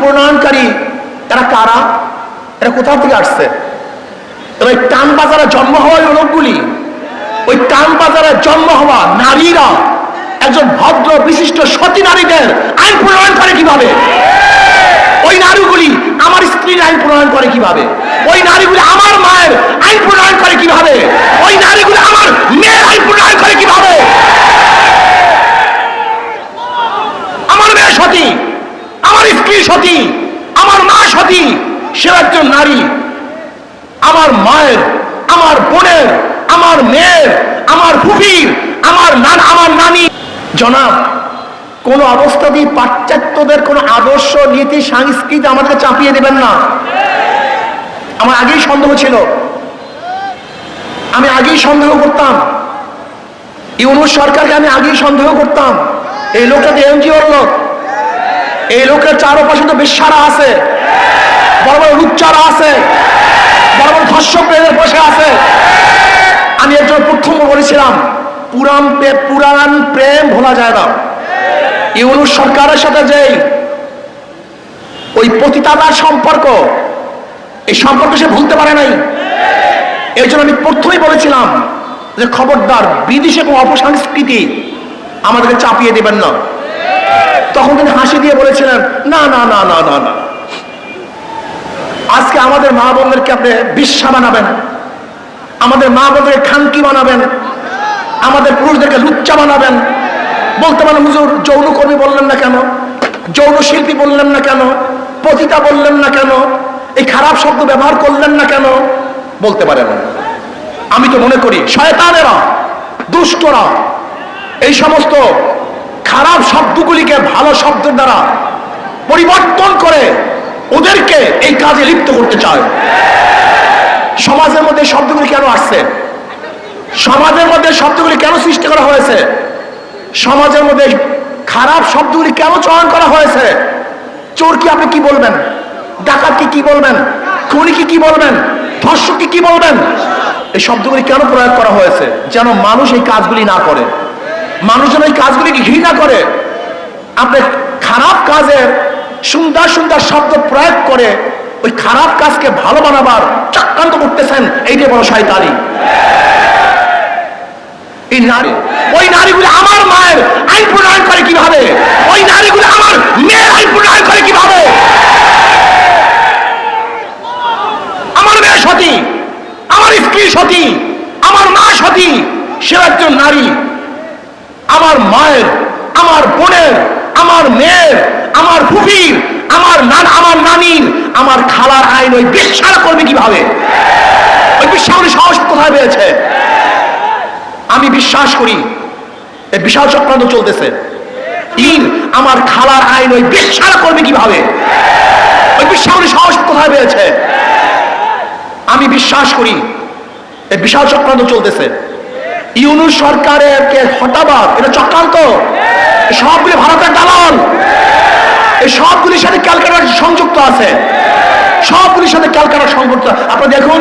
প্রণয়নকারী এরা কারা? এরা কোথা থেকে আসছে? এবার টান বাজারে জন্ম হওয়া ওই লোকগুলি ওই টান বাজারে জন্ম হওয়া নারীরা একজন ভদ্র, বিশিষ্ট, সতী নারীদের আইন প্রণয়ন করে কীভাবে? ওই নারীগুলি আমার স্ত্রীর আইন প্রণয়ন করে কীভাবে? ওই নারীগুলি আমার মায়ের আইন প্রণয়ন করে কীভাবে? ওই নারীগুলি আমার মেয়ের আইন প্রণয়ন করে কীভাবে আমার মেয়ে সতী আমার স্ত্রী সতী, আমার মা সতী সে একজন নারী। আমার মায়ের, আমার বোনের, আমার মেয়ের, আমার ফুফির, আমার নান, আমার নানি। জনাব, কোন অবস্থাতেই পাশ্চাত্যদের কোন আদর্শ, নীতি, সংস্কৃতি আমাদেরকে চাপিয়ে দেবেন না। আমার আগেই সন্দেহ ছিল। আমি আগেই সন্দেহ করতাম। ইউনুস সরকারকে আমি আগেই সন্দেহ করতাম। এই লোকটা তো এনজিওর লোক। এই লোকের চারপাশে তো বেশ্যারা আছে। বড় বড় রূপচারা আছে। বড় বড় ধর্ষক বসে আছে। আমি একজন প্রথম বলেছিলাম পুরান প্রে- পুরাণ প্রেম ভোলা যায় না। ইউনুস সরকারের সাথে যেই ওই পতিতাদার সম্পর্ক, এই সম্পর্ক সে ভুলতে পারে নাই। এই জন্য আমি প্রথমেই বলেছিলাম যে খবরদার, বিদেশে কোনো অপসংস্কৃতি আমাদেরকে চাপিয়ে দেবেন না। তখন তিনি হাসি দিয়ে বলেছিলেন, না না না না না না। আজকে আমাদের মা বোনদেরকে আপনি বিশ্বা বানাবেন। আমাদের মা বোনদেরকে খানকি বানাবেন। আমাদের পুরুষদেরকে লুচ্চা বানাবেন। বলতে পারেন, হুজুর, যৌনকর্মী বললেন না কেন? যৌন শিল্পী বললেন না কেন? পতিতা বললেন না কেন? এই খারাপ শব্দ ব্যবহার করলেন না কেন? বলতে পারেন। আমি তো মনে করি, শয়তানেরা, দুষ্টরা, এই সমস্ত খারাপ শব্দগুলিকে ভালো শব্দের দ্বারা পরিবর্তন করে ওদেরকে এই কাজে লিপ্ত করতে চায়। সমাজের মধ্যে শব্দগুলি কেন আসছে? সমাজের মধ্যে শব্দগুলি কেন সৃষ্টি করা হয়েছে? সমাজের মধ্যে খারাপ শব্দগুলি কেন চয়ন করা হয়েছে? চোর কি আপনি কি বলবেন? ডাকাত কি বলবেন? খুনি কি বলবেন? ধর্ষক কি কি বলবেন? এই শব্দগুলি কেন প্রয়োগ করা হয়েছে? যেন মানুষ এই কাজগুলি না করে। মানুষ ওই কাজগুলিকে ঘৃণা করে। আপনি খারাপ কাজের সুন্দর সুন্দর শব্দ প্রয়োগ করে ওই খারাপ কাজকে ভালো বানাবার চক্রান্ত করতেছেন এইটাই বড় শয়তানি। এই নারী, ওই নারীগুলো আমার মায়ের আইন প্রণয়ন করে কীভাবে? ওই নারীগুলো আমার মেয়ের আইন প্রণয়ন করে কীভাবে? আমার মেয়ে সতী, আমার স্ত্রী সতী, আমার মা সতী সে একজন নারী। আমার মায়ের, আমার বোনের, আমার মেয়ের, আমার ফুফির, আমার নান, আমার নানির, আমার খালার আইন ওই বিশ্বাস করবে কীভাবে? ওই বিশ্বাসের সাহস কোথায় পেয়েছে? আমি বিশ্বাস করি এই বিশাল চক্রান্ত চলতেছে। ইন আমার খালার আইন ওই বিশ্বাস করবে কীভাবে? ওই বিশ্বাসের সাহস কোথায় পেয়েছে? আমি বিশ্বাস করি এই বিশাল চক্রান্ত চলতেছে। ইউনুস সরকারের কে হটাবার, এটা চক্রান্ত। সবগুলি ভারতের দালাল। এই সবগুলির সাথে ক্যালকাটার সংযুক্ত আছে। সবগুলির সাথে ক্যালকাটার সংযুক্ত। আপনারা দেখুন,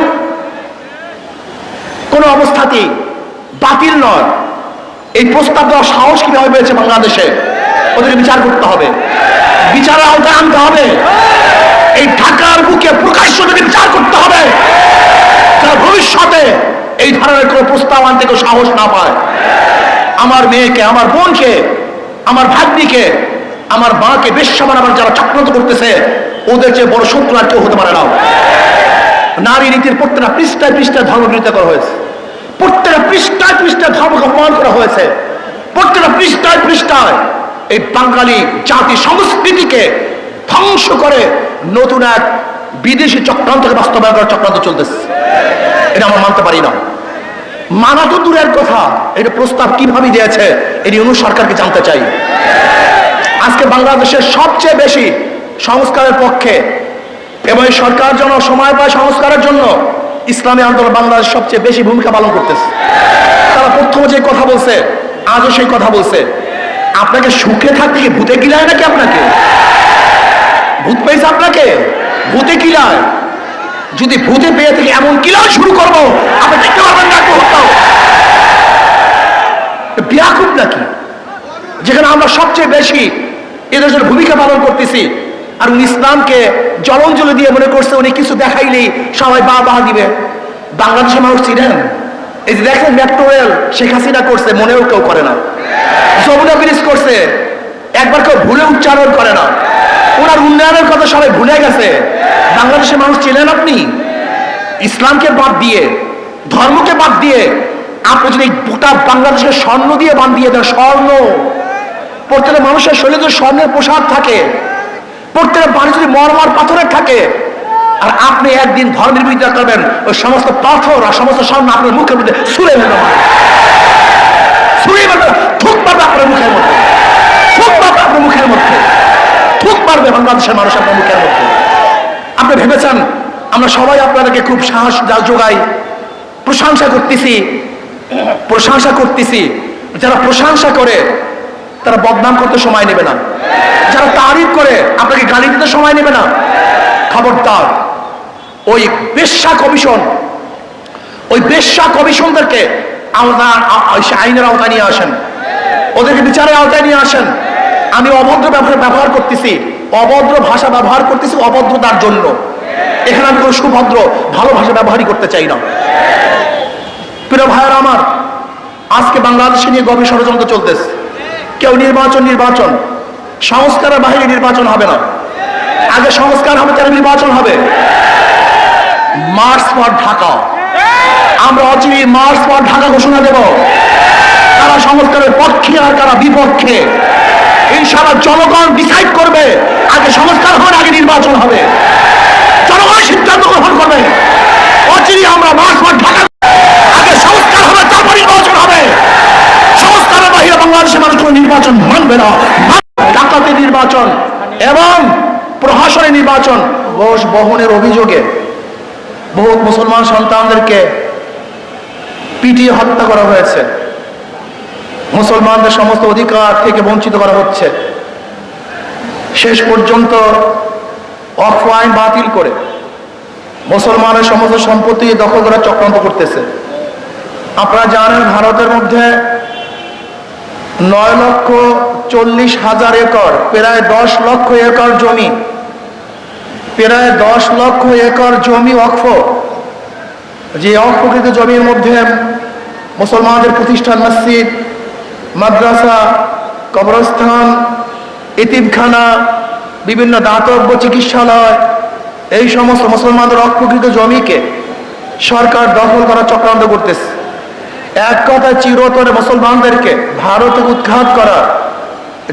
কোন অবস্থাতেই বাতিল নয়। এই প্রস্তাব দেওয়ার সাহস কীভাবে পেয়েছে বাংলাদেশে? ওদের বিচার করতে হবে। বিচারের আওতায় আনতে হবে। এই ঢাকার বুকে প্রকাশ্য বিচার করতে হবে ভবিষ্যতে এই ধরনের কোনো প্রস্তাব আনতে কেউ সাহস না পায়। আমার মেয়েকে, আমার বোনকে, আমার ভাগ্নিকে, আমার মাকে বেশ্যা বানাবার যারা চক্রান্ত করতেছে, ওদের চেয়ে বড় শত্রু আর কেউ হতে পারে না। নারী নীতির প্রত্যেকটা পৃষ্ঠায় পৃষ্ঠায় ধর্ম বিরোধিতা করা হয়েছে। প্রত্যেকটা পৃষ্ঠায় পৃষ্ঠায় ধর্মকে অপমান করা হয়েছে। প্রত্যেকটা পৃষ্ঠায় পৃষ্ঠায় এই বাঙালি জাতি সংস্কৃতিকে ধ্বংস করে নতুন এক বিদেশি চক্রান্তকে বাস্তবায়ন করার চক্রান্ত চলতেছে। এটা আমরা মানতে পারি না। মানা তো দূরের কথা। এটা প্রস্তাব কীভাবে দিয়েছে এটি অনু সরকারকে জানতে চাই। আজকে বাংলাদেশের সবচেয়ে বেশি সংস্কারের পক্ষে এবং সরকার যেন সময় পায় সংস্কারের জন্য, ইসলামী আন্দোলন বাংলাদেশ সবচেয়ে বেশি ভূমিকা পালন করতেছে। তারা প্রথমে যে কথা বলছে, আজও সেই কথা বলছে। আপনাকে সুখে থাকতে ভূতে গিলায় নাকি আপনাকে? ভূত পেয়েছে আপনাকে? ভূতে কিলায় যদি ভূতে পেয়ে থেকে এমন কিলাও শুরু করব, আপনি দেখতে নাকি? যেখানে আমরা সবচেয়ে বেশি এদের ভূমিকা পালন করতেছি, আর উনি ইসলামকে জলঞ্জলি দিয়ে মনে করছে উনি কিছু দেখাইলেই সবাই বা বাহা দিবে। বাংলাদেশের মানুষ ছিলেন এই যে দেখেন মেট্রো শেখ হাসিনা করছে, মনেও কেউ করে না। যমুনা ব্রিজ করছে, একবার কেউ ভুলে উচ্চারণ করে না। ওনার উন্নয়নের কথা সবাই ভুলে গেছে। বাংলাদেশের মানুষ ছিলেন আপনি? ইসলামকে বাদ দিয়ে, ধর্মকে বাদ দিয়ে, আপনি যদি গোটা বাংলাদেশের স্বর্ণ দিয়ে বান দিয়ে দেন, স্বর্ণ। প্রত্যেকটা মানুষের শরীরে স্বর্ণের পোশাক থাকে, প্রত্যেকটা বাড়ি যদি মরমার পাথরের থাকে, আর আপনি একদিন ধর্মের বিরোধিতা করবেন, ওই সমস্ত পাথর আর সমস্ত স্বর্ণ আপনার মুখের মধ্যে ছুড়ে ফেলবে ছুড়ে ফেলবে থুক পারবে আপনার মুখের মধ্যে থুক পারবে আপনার মুখের মধ্যে থুক বাংলাদেশের মানুষ আপনার মুখের মধ্যে আপনি ভেবেছেন আমরা সবাই আপনাদেরকে খুব সাহস যোগাই, প্রশংসা করতেছি প্রশংসা করতেছি। যারা প্রশংসা করে, তারা বদনাম করতে সময় নেবে না। যারা তারিফ করে, আপনাকে গালি দিতে সময় নেবে না। খবরদার, ওই বেশ্যা কমিশন, ওই বেশ্যা কমিশনদেরকে আইনের আওতায় নিয়ে আসেন। ওদেরকে বিচারের আওতায় নিয়ে আসেন। আমি অভদ্র ব্যবহার ব্যবহার করতেছি। অভদ্র ভাষা ব্যবহার করতেছি অভদ্রতার জন্য। এখানে আমি কোনো সুভদ্র, ভালো ভাষা ব্যবহারই করতে চাই না। প্রিয় ভাইয়ের আমার, আজকে বাংলাদেশে নিয়ে গভীর ষড়যন্ত্র চলতেছে। কেউ নির্বাচন নির্বাচন। সংস্কারের বাহিরে নির্বাচন হবে না। আগে সংস্কার হবে তার নির্বাচন হবে। March for Dhaka. আমরা অচিরে মার্চ ফর ঢাকা ঘোষণা দেব। কারা সংস্কারের পক্ষে আর কারা বিপক্ষে। ইনশাআল্লাহ জনগণ ডিসাইড করবে, আগে সংস্কার হবে, আগে নির্বাচন হবে। জনগণ সিদ্ধান্ত গ্রহণ করবে। অচিরে আমরা মার্চ ফর ঢাকা আগে সংস্কার হবে, তারপর নির্বাচন হবে। সংস্কারের বাহিরে বাংলাদেশের মানুষ কোনো নির্বাচন মানবে না। ডাকাতি নির্বাচন এবং প্রহাসনের নির্বাচন। ঘোষ বহনের অভিযোগে বহু মুসলমান সন্তানদেরকে পিটিয়ে হত্যা করা হয়েছে। মুসলমানদের সমস্ত অধিকার থেকে বঞ্চিত করা হচ্ছে। শেষ পর্যন্ত অফলাইন বাতিল করে মুসলমানের সমস্ত সম্পত্তি দখল করার চক্রান্ত করতেছে। আপনারা জানেন ভারতের মধ্যে নয় লক্ষ চল্লিশ হাজার একর, প্রায় দশ লক্ষ একর জমি, প্রায় দশ লক্ষ একর জমি অক্ষ যে অক্ষকৃত জমির মধ্যে মুসলমানদের প্রতিষ্ঠান মসজিদ মাদ্রাসা, কবরস্থান ইতিমখানা বিভিন্ন দাতব্য চিকিৎসালয়, এই সমস্ত মুসলমানদের অক্ষকৃত জমিকে সরকার দখল করার চক্রান্ত করতেছে। এক কথা চিরতরে মুসলমানদেরকে ভারতে উৎখাত করা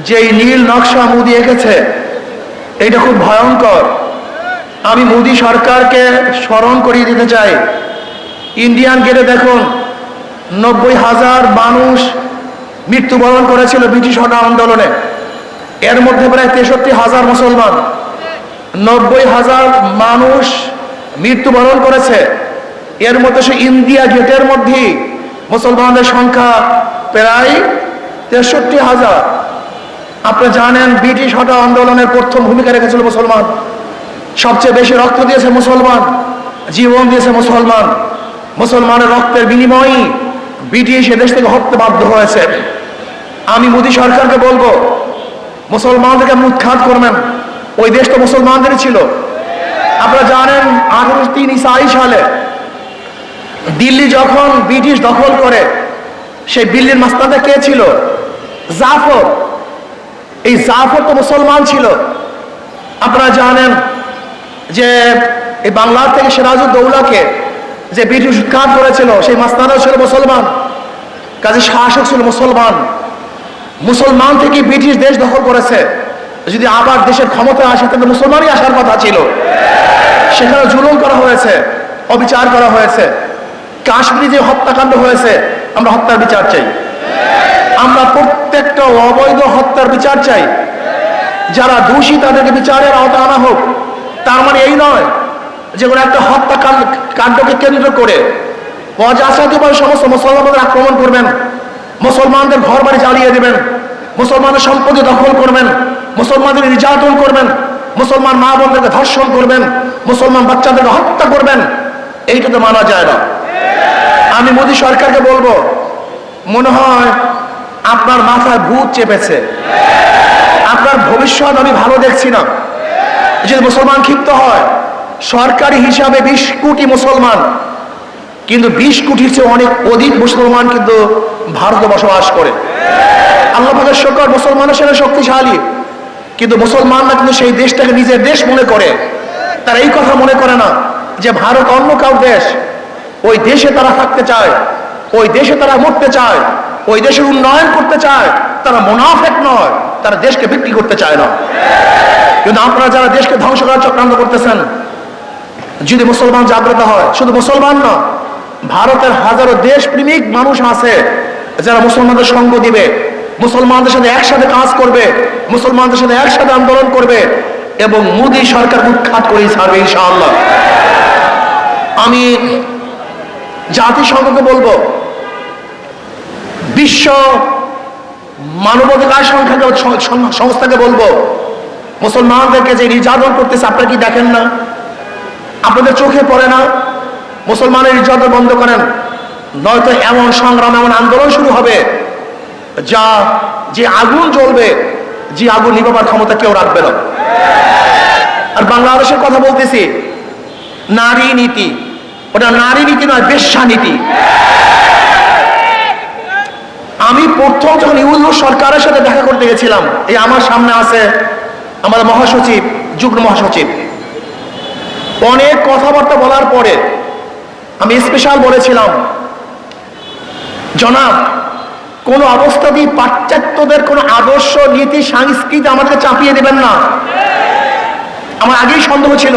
যেই নীল নকশা মোদি এঁকেছে, এটা খুব ভয়ঙ্কর। আমি মোদি সরকারকে স্মরণ করিয়ে দিতে চাই। ইন্ডিয়ান গেটে দেখুন, নব্বই হাজার মানুষ মৃত্যুবরণ করেছিল ব্রিটিশ হটা আন্দোলনে। এর মধ্যে প্রায় তেষট্টি হাজার মুসলমান, নব্বই হাজার মানুষ মৃত্যুবরণ করেছে। এর মধ্যে সে ইন্ডিয়া গেটের মধ্যেই মুসলমানদের সংখ্যা প্রায় তেষট্টি হাজার। আপনি জানেন, ব্রিটিশ হটা আন্দোলনের প্রথম ভূমিকা রেখেছিল মুসলমান। সবচেয়ে বেশি রক্ত দিয়েছে মুসলমান, জীবন দিয়েছে মুসলমান। মুসলমানের রক্তের বিনিময়ই ব্রিটিশ এদেশ থেকে হত্যা বাধ্য হয়েছে। আমি মোদী সরকারকে বলব, মুসলমানদেরকে উৎখাত করবেন। ওই দেশ তো মুসলমানদেরই ছিল। আপনারা জানেন আঠারোশো তিন ইসাই সালে দিল্লি যখন ব্রিটিশ দখল করে, সেই দিল্লির মাস্তানটা কে ছিল? জাফর। এই জাফর তো মুসলমান ছিল। আপনারা জানেন যে এই বাংলার থেকে সিরাজউদ্দৌলাকে যে ব্রিটিশ উৎখাত করেছিল, সেই মাস্তানও ছিল মুসলমান। কাজে শাসক ছিল মুসলমান। মুসলমান থেকে ব্রিটিশ দেশ দখল করেছে। যদি আবার দেশের ক্ষমতা আসে, তাহলে মুসলমানই আসার কথা ছিল। সেখানে জুলুম করা হয়েছে, অবিচার করা হয়েছে। কাশ্মীরে যে হত্যাকাণ্ড হয়েছে, আমরা হত্যার বিচার চাই। আমরা প্রত্যেকটা অবৈধ হত্যার বিচার চাই। যারা দোষী, তাদেরকে বিচারের আওতা আনা হোক। তার মানে এই নয় যে কোনো একটা হত্যাকাণ্ড কাণ্ডকে কেন্দ্র করে অজাচাতিবার সমস্ত মুসলমানদের আক্রমণ করবেন। মুসলমানদের ঘর বাড়ি জ্বালিয়ে দেবেন। মুসলমানের সম্পত্তি দখল করবেন। মুসলমানদের নির্যাতন করবেন। মুসলমান মা বোনদেরকে ধর্ষণ করবেন। মুসলমান বাচ্চাদেরকে হত্যা করবেন। এইটা তো মানা যায় না। আমি মোদী সরকারকে বলব, মনে হয় আপনার মাথায় ভূত চেপেছে। আপনার ভবিষ্যৎ আমি ভালো দেখছি না। যদি মুসলমান ক্ষিপ্ত হয়, সরকারি হিসাবে বিশ কোটি মুসলমান কিন্তু বিশ কোটির চেয়ে অনেক অধিক মুসলমান কিন্তু ভারতে বসবাস করে। আল্লাহ পাকের শকর মুসলমানের সেনা শক্তিশালী। কিন্তু মুসলমানরা কিন্তু সেই দেশটাকে নিজের দেশ মনে করে। তারা এই কথা মনে করে না যে ভারত অন্য কাউ দেশ। ওই দেশে তারা থাকতে চায়, ওই দেশে তারা মরতে চায়, ওই দেশের উন্নয়ন করতে চায়। তারা মোনাফেক নয়, তারা দেশকে বিক্রি করতে চায় না। কিন্তু আপনারা যারা দেশকে ধ্বংস করার চক্রান্ত করতেছেন, যদি মুসলমান জাগ্রত হয়, শুধু মুসলমান না ভারতের হাজারো দেশপ্রেমিক মানুষ আছে, যারা মুসলমানদের সঙ্গ দিবে, মুসলমানদের সাথে একসাথে কাজ করবে, মুসলমানদের সাথে একসাথে আন্দোলন করবে, এবং মোদী সরকার উৎখাত করেই ছাড়বে ইনশাআল্লাহ। আমি জাতিসংঘকে বলব, বিশ্ব মানবাধিকার সংস্থাকে বলব, মুসলমানদেরকে যে নির্যাতন করতেছে, আপনারা কি দেখেন না? আপনাদের চোখে পড়ে না? মুসলমানের নির্যাতন বন্ধ করেন। নয়তো এমন সংগ্রাম, এমন আন্দোলন শুরু হবে যা, যে আগুন জ্বলবে, যে আগুন নিবাবার ক্ষমতা কেউ রাখবে না। আর বাংলাদেশের কথা বলতেছি, নারী নীতি। ওটা নারী নীতি নয়, বেশ্যা নীতি। আমি প্রথম যখন ইউনুস সরকারের সাথে দেখা করতে গেছিলাম, এই আমার সামনে আছে আমাদের মহাসচিব, যুগ্ম মহাসচিব। অনেক কথাবার্তা বলার পরে আমি স্পেশাল বলেছিলাম, জনাব, কোন অবস্থাতেই পাশ্চাত্যদের কোন আদর্শ, নীতি, সংস্কৃতি আমাদেরকে চাপিয়ে দেবেন না। আমার আগেই সন্দেহ ছিল।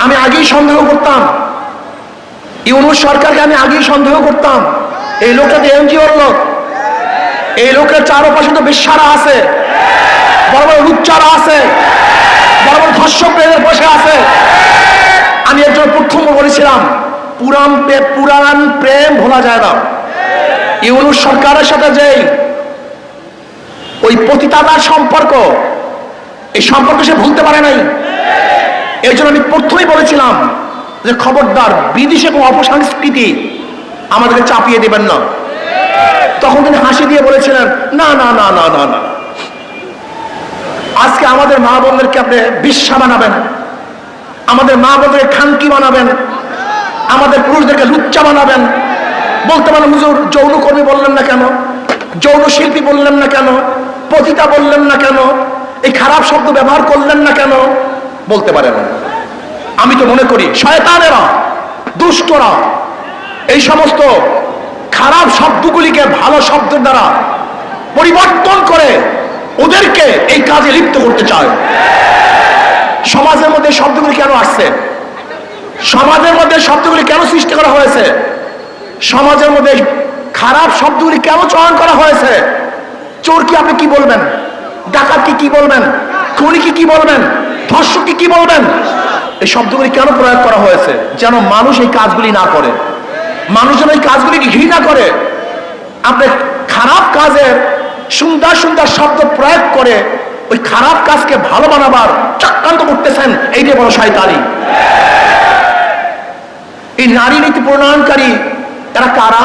আমি আগেই সন্দেহ করতাম। ইউনুস সরকারকে আমি আগেই সন্দেহ করতাম। এই লোকটা তো এনজিওর লোক। এই লোকের চারপাশে তো বিশ্বারা আছে। বড় বড় রূপচারা আছে। বড় বড় ধর্ষক বসে আছে। আমি এর জন্য প্রথম বলেছিলাম পুরান প্রে- পুরাণ প্রেম ভোলা যায় না। ইউনুস সরকারের সাথে যে ওই পতিতাদার সম্পর্ক, এই সম্পর্ক সে ভুলতে পারে নাই। এই জন্য আমি প্রথমেই বলেছিলাম যে খবরদার, বিদেশে কোনো অপসংস্কৃতি আমাদেরকে চাপিয়ে দেবেন না। তখন তিনি হাসি দিয়ে বলেছিলেন, না না না না না না। আজকে আমাদের মা বোনদেরকে আপনি বিশ্বা বানাবেন। আমাদের মা বোনদেরকে খানকি বানাবেন। আমাদের পুরুষদেরকে লুচ্চা বানাবেন। বলতে পারেন, হুজুর, যৌনকর্মী বললেন না কেন? যৌন শিল্পী বললেন না কেন? পতিতা বললেন না কেন? এই খারাপ শব্দ ব্যবহার করলেন না কেন? বলতে পারেন। আমি তো মনে করি, শয়তানেরা, দুষ্টরা, এই সমস্ত খারাপ শব্দগুলিকে ভালো শব্দের দ্বারা পরিবর্তন করে ওদেরকে এই কাজে লিপ্ত করতে চায় সমাজের মধ্যে এই শব্দগুলি কেন আসছে? সমাজের মধ্যে শব্দগুলি কেন সৃষ্টি করা হয়েছে? সমাজের মধ্যে খারাপ শব্দগুলি কেন চয়ন করা হয়েছে? চোর কি আপনি কি বলবেন? ডাকাত কি বলবেন? খুনি কি কি বলবেন? ধর্ষক কি বলবেন? এই শব্দগুলি কেন প্রয়োগ করা হয়েছে? যেন মানুষ এই কাজগুলি না করে। মানুষ যেন এই কাজগুলিকে ঘৃণা করে। আপনি খারাপ কাজের সুন্দর সুন্দর শব্দ প্রয়োগ করে ওই খারাপ কাজকে ভালো বানাবার চক্রান্ত করতেছেন, এইটাই বড় শয়তানি। এই নারী নীতি প্রণয়নকারী, এরা কারা?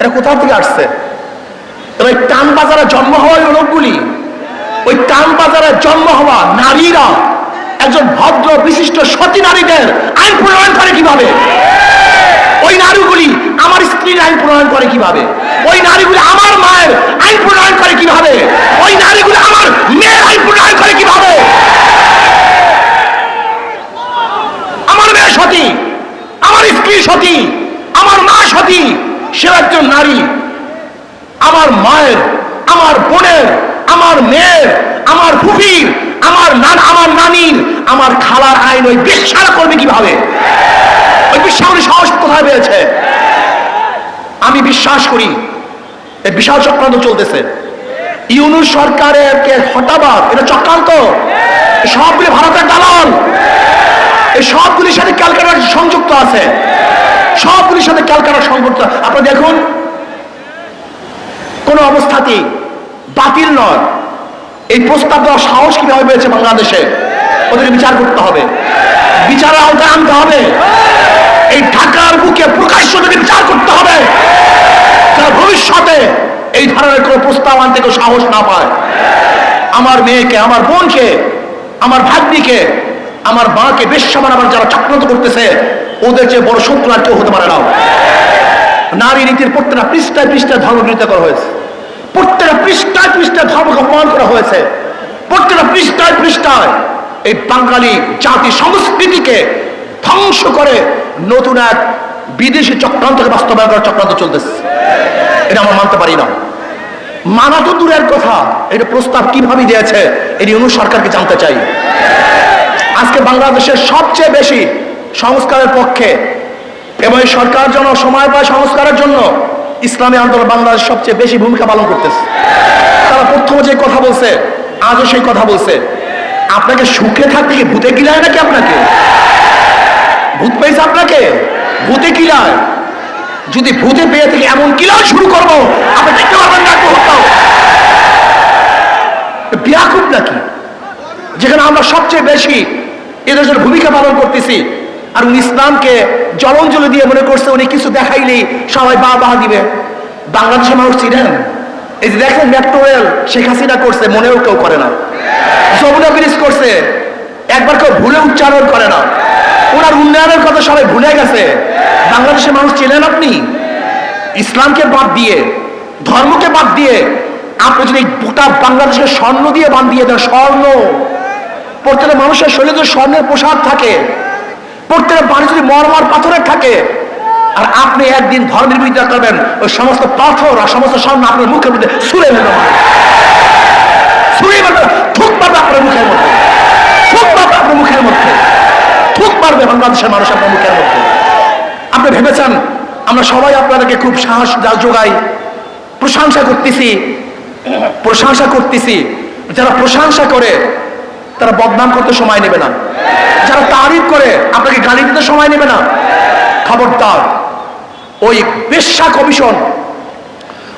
এরা কোথা থেকে আসছে? এবার এই টান বাজারে জন্ম হওয়া ওই লোকগুলি ওই টান বাজারে জন্ম হওয়া নারীরা, একজন ভদ্র, বিশিষ্ট, সতী নারীদের আইন প্রণয়ন করে কীভাবে? ওই নারীগুলি আমার স্ত্রীর আইন প্রণয়ন করে কীভাবে? ওই নারীগুলো আমার মায়ের আইন প্রণয়ন করে কীভাবে? ওই নারীগুলো আমার মেয়ের আইন প্রণয়ন করে কীভাবে? আমার মেয়ে সতী, আমার স্ত্রী সতী, আমার মা সতী সে একজন নারী। আমার মায়ের, আমার বোনের, আমার মেয়ের, আমার ফুফির, আমার নান, আমার নানির, আমার খালার আইন ওই বিশ্বাস করবে কীভাবে? ওই বিশ্বাস সাহস কোথায় পেয়েছে? আমি বিশ্বাস করি এই বিশাল চক্রান্ত চলতেছে। ইউনুস সরকারের কে হটাবার এটা চক্রান্ত? সবগুলি ভারতের দালাল। এই সবগুলির সাথে ক্যালকাটা সংযুক্ত আছে। সবগুলির সাথে ক্যালকাটা সংযুক্ত। আপনারা দেখুন, কোন অবস্থাতেই বাতিল নয়। এই প্রস্তাব দেওয়ার সাহস কীভাবে পেয়েছে বাংলাদেশে? ওদেরকে বিচার করতে হবে। বিচারের আওতায় আনতে হবে। এই ঢাকার বুকে প্রকাশ্য বিচার করতে হবে। ভবিষ্যতে এই ধরনের কোনো প্রস্তাব আনতে কেউ সাহস না পায়। আমার মেয়েকে, আমার বোনকে, আমার ভাগ্নিকে, আমার মাকে বেশ্যা বানাবার যারা চক্রান্ত করতেছে, ওদের চেয়ে বড় শত্রু আর কেউ হতে পারে না। নারী নীতির প্রত্যেকটা পৃষ্ঠায় পৃষ্ঠায় ধর্ম বিরোধিতা করা হয়েছে। প্রত্যেকটা পৃষ্ঠায় পৃষ্ঠায় ধর্মকে অপমান করা হয়েছে। প্রত্যেকটা পৃষ্ঠায় পৃষ্ঠায় এই বাঙালি জাতি সংস্কৃতিকে ধ্বংস করে নতুন এক বিদেশি চক্রান্তকে বাস্তবায়ন করার চক্রান্ত চলতেছে। এটা আমরা মানতে পারি না। মানা তো দূরের কথা। এটা প্রস্তাব কীভাবে দিয়েছে এটি অনু সরকারকে জানতে চাই। আজকে বাংলাদেশের সবচেয়ে বেশি সংস্কারের পক্ষে এবং এই সরকার যেন সময় পায় সংস্কারের জন্য, ইসলামী আন্দোলন বাংলাদেশ সবচেয়ে বেশি ভূমিকা পালন করতেছে। তারা প্রথম যে কথা বলছে, আজও সেই কথা বলছে। আপনাকে সুখে থাকতে ভূতে গিলায় নাকি আপনাকে? ভূত পেয়েছে আপনাকে? ভূতে কিলায় যদি ভূতে পেয়ে থেকে এমন কিলায় শুরু করব? আপনি দেখতে পারবেন নাকি? যেখানে আমরা সবচেয়ে বেশি এদের ভূমিকা পালন করতেছি, আর উনি ইসলামকে জলঞ্জলি দিয়ে মনে করছে উনি কিছু দেখাইলেই সবাই বা বাহা দিবে। বাংলাদেশের মানুষ চিনেন? এই যে দেখেন মেট্রো রেল শেখ হাসিনা করছে, মনেও কেউ করে না। যমুনা ব্রিজ করছে, একবার কেউ ভুলে উচ্চারণ করে না। ওনার উন্নয়নের কথা সবাই ভুলে গেছে। বাংলাদেশের মানুষ চেনেন আপনি? ইসলামকে বাদ দিয়ে, ধর্মকে বাদ দিয়ে, আপনি যদি গোটা বাংলাদেশের স্বর্ণ দিয়ে বান দিয়ে দেন, স্বর্ণ। প্রত্যেকটা মানুষের শরীরে স্বর্ণের পোশাক থাকে, প্রত্যেকটা বাড়ি যদি মরমার পাথরের থাকে, আর আপনি একদিন ধর্মের বিরোধিতা করবেন, ওই সমস্ত পাথর আর সমস্ত স্বর্ণ আপনার মুখের মধ্যে ছুড়ে নেবে ছুড়ে মারবে থুক মারবে আপনার মুখের মধ্যে। থুক মারবে আপনার মুখের মধ্যে। থুক মারবে বাংলাদেশের মানুষ আপনার মুখের মধ্যে। আপনি ভেবেছেন, আমরা সবাই আপনাদেরকে খুব সাহস যোগাই, প্রশংসা করতেছি প্রশংসা করতেছি। যারা প্রশংসা করে, তারা বদনাম করতে সময় নেবে না। যারা তারিফ করে, আপনাকে গালি দিতে সময় নেবে না। খবরদার, ওই বেশ্যা কমিশন,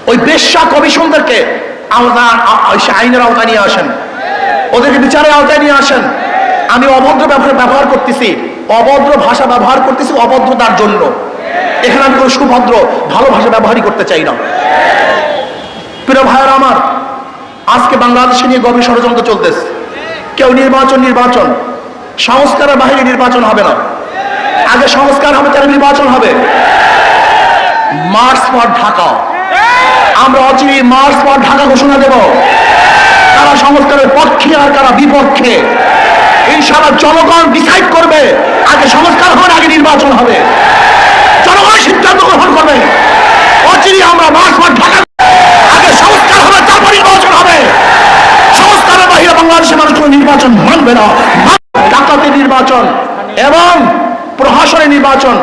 ওই বেশ্যা কমিশনদেরকে আওতা আ- আ- সে আইনের আওতায় নিয়ে আসেন। ওদেরকে বিচারের আওতায় নিয়ে আসেন। আমি অভদ্র ব্যবহার ব্যবহার করতেছি। অভদ্র ভাষা ব্যবহার করতেছি অভদ্রতার জন্য। এখানে আমি কোনো সুভদ্র, ভালো ভাষা ব্যবহারই করতে চাই না। প্রিয় ভাইয়ের আমার, আজকে বাংলাদেশে নিয়ে গভীর ষড়যন্ত্র চলতেছে। কেউ নির্বাচন নির্বাচন। সংস্কারের বাহিরে নির্বাচন হবে না। আগে সংস্কার হবে তার নির্বাচন হবে। March for Dhaka. আমরা অচিরে মার্চ ফর ঢাকা ঘোষণা দেব। কারা সংস্কারের পক্ষে আর কারা বিপক্ষে। ইনশাআল্লাহ জনগণ ডিসাইড করবে, আগে সংস্কার হবে, আগে নির্বাচন হবে। জনগণ সিদ্ধান্ত গ্রহণ করবে। অচিরে আমরা মাস মাস ঢাকা আগে সংস্কার হবে, তারপর নির্বাচন হবে। সংস্কারের বাহিরে বাংলাদেশের মানুষ কোনো নির্বাচন মানবে না। ডাকাতি নির্বাচন এবং প্রশাসনের নির্বাচন।